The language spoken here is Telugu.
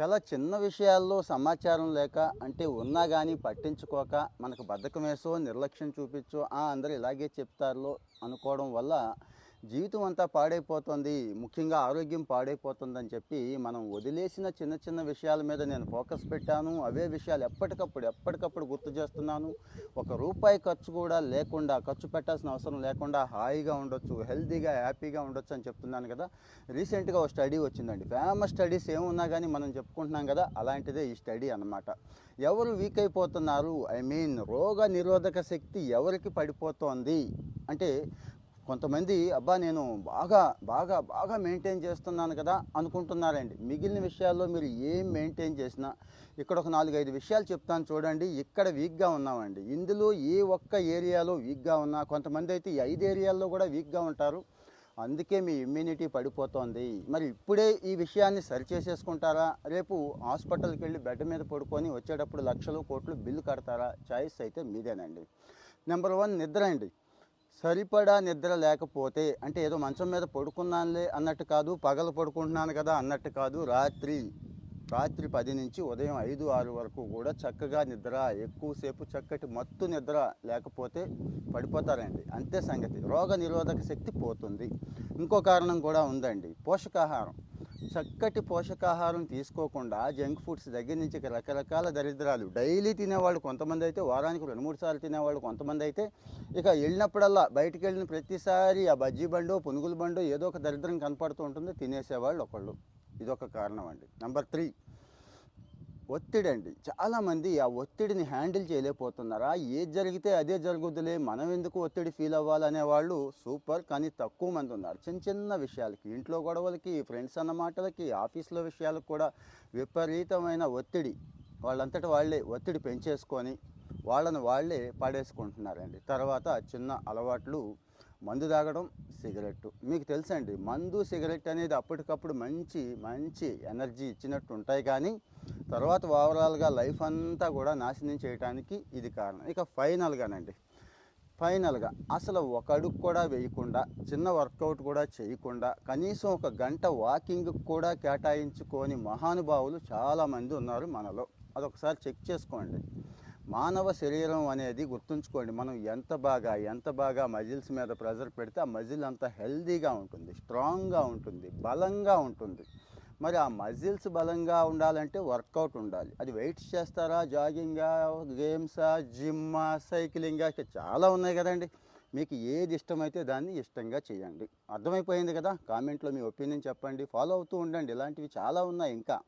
చాలా చిన్న విషయాల్లో సమాచారం లేక అంటే ఉన్నా కానీ పట్టించుకోక మనకు బద్ధకం వేసో నిర్లక్ష్యం చూపించో "ఆ, అందరూ ఇలాగే చెప్తారులో అనుకోవడం వల్ల జీవితం అంతా పాడైపోతుంది ముఖ్యంగా ఆరోగ్యం పాడైపోతుందని చెప్పి మనం వదిలేసిన చిన్న చిన్న విషయాల మీద నేను ఫోకస్ పెట్టాను. అవే విషయాలు ఎప్పటికప్పుడు ఎప్పటికప్పుడు గుర్తు చేస్తున్నాను. ఒక రూపాయి ఖర్చు కూడా లేకుండా ఖర్చు పెట్టాల్సిన అవసరం లేకుండా హాయిగా ఉండొచ్చు హెల్తీగా హ్యాపీగా ఉండొచ్చు అని చెప్తున్నాను కదా. రీసెంట్గా ఒక స్టడీ వచ్చిందండి. ఫేమస్ స్టడీస్ ఏమున్నా కానీ మనం చెప్పుకుంటున్నాం కదా అలాంటిదే ఈ స్టడీ అన్నమాట. ఎవరు వీక్ అయిపోతున్నారు? ఐ మీన్ రోగ నిరోధక శక్తి ఎవరికి పడిపోతోంది? అంటే కొంతమంది అబ్బా నేను బాగా బాగా బాగా మెయింటైన్ చేస్తున్నాను కదా అనుకుంటున్నారండి. మిగిలిన విషయాల్లో మీరు ఏం మెయింటైన్ చేసినా ఇక్కడ ఒక నాలుగైదు విషయాలు చెప్తాను చూడండి ఇక్కడ వీక్గా ఉన్నామండి. ఇందులో ఏ ఒక్క ఏరియాలో వీక్గా ఉన్నా కొంతమంది అయితే ఈ ఐదు ఏరియాల్లో కూడా వీక్గా ఉంటారు. అందుకే మీ ఇమ్యూనిటీ పడిపోతోంది. మరి ఇప్పుడే ఈ విషయాన్ని సరిచేసేసుకుంటారా? రేపు హాస్పిటల్కి వెళ్ళి బెడ్ మీద పడుకొని వచ్చేటప్పుడు లక్షలు కోట్లు బిల్లు కడతారా? చాయిస్ అయితే మీదేనండి. నెంబర్ వన్ నిద్ర అండి. సరిపడా నిద్ర లేకపోతే అంటే ఏదో మంచం మీద పడుకున్నానులే అన్నట్టు కాదు పగలు పడుకుంటున్నాను కదా అన్నట్టు కాదు రాత్రి రాత్రి పది నుంచి ఉదయం ఐదు ఆరు వరకు కూడా చక్కగా నిద్ర ఎక్కువసేపు చక్కటి మత్తు నిద్ర లేకపోతే పడిపోతారండి. అంతే సంగతి. రోగ నిరోధక శక్తి పోతుంది. ఇంకో కారణం కూడా ఉందండి. పోషకాహారం. చక్కటి పోషకాహారం తీసుకోకుండా జంక్ ఫుడ్స్ దగ్గర నుంచి రకరకాల దరిద్రాలు. డైలీ తినేవాళ్ళు కొంతమంది అయితే వారానికి రెండు మూడు సార్లు తినేవాళ్ళు కొంతమంది అయితే ఇక వెళ్ళినప్పుడల్లా బయటికి వెళ్ళిన ప్రతిసారి ఆ బజ్జీ బండో పునుగుల బండో ఏదో ఒక దరిద్రం కనపడుతూ ఉంటుంది తినేసేవాళ్ళు ఒకళ్ళు. ఇదొక కారణం అండి. Number three. ఒత్తిడి అండి చాలామంది ఆ ఒత్తిడిని హ్యాండిల్ చేయలేకపోతున్నారా? ఏది జరిగితే అదే జరుగుతులే మనం ఎందుకు ఒత్తిడి ఫీల్ అవ్వాలనే వాళ్ళు సూపర్ కానీ తక్కువ మంది ఉన్నారు. చిన్న చిన్న విషయాలకి ఇంట్లో గొడవలకి ఫ్రెండ్స్ అన్న మాటలకి ఆఫీస్లో విషయాలకు కూడా విపరీతమైన ఒత్తిడి. వాళ్ళంతటి వాళ్ళే ఒత్తిడి పెంచేసుకొని వాళ్ళని వాళ్ళే పడేసుకుంటున్నారండి. తర్వాత చిన్న అలవాట్లు మందు తాగడం సిగరెట్ మీకు తెలుసండి మందు సిగరెట్ అనేది అప్పటికప్పుడు మంచి మంచి ఎనర్జీ ఇచ్చినట్టు ఉంటాయి కానీ తర్వాత ఓవరాల్గా లైఫ్ అంతా కూడా నాశనం చేయడానికి ఇది కారణం. ఇక ఫైనల్గానండి. ఫైనల్గా అసలు ఒక అడుగు కూడా వేయకుండా చిన్న వర్కౌట్ కూడా చేయకుండా కనీసం ఒక గంట వాకింగ్ కూడా కేటాయించుకొని మహానుభావులు చాలామంది ఉన్నారు మనలో. అదొకసారి చెక్ చేసుకోండి. మానవ శరీరం అనేది గుర్తుంచుకోండి. మనం ఎంత బాగా ఎంత బాగా మజిల్స్ మీద ప్రెజర్ పెడితే ఆ మజిల్ అంత హెల్దీగా ఉంటుంది స్ట్రాంగ్గా ఉంటుంది బలంగా ఉంటుంది. మరి ఆ మజిల్స్ బలంగా ఉండాలంటే వర్కౌట్ ఉండాలి. అది వెయిట్స్ చేస్తారా? జాగింగా గేమ్సా జిమ్మా సైక్లింగా? ఇక చాలా ఉన్నాయి కదండి. మీకు ఏది ఇష్టమైతే దాన్ని ఇష్టంగా చేయండి. అర్థమైపోయింది కదా? కామెంట్లో మీ ఒపీనియన్ చెప్పండి. ఫాలో అవుతూ ఉండండి. ఇలాంటివి చాలా ఉన్నాయి ఇంకా.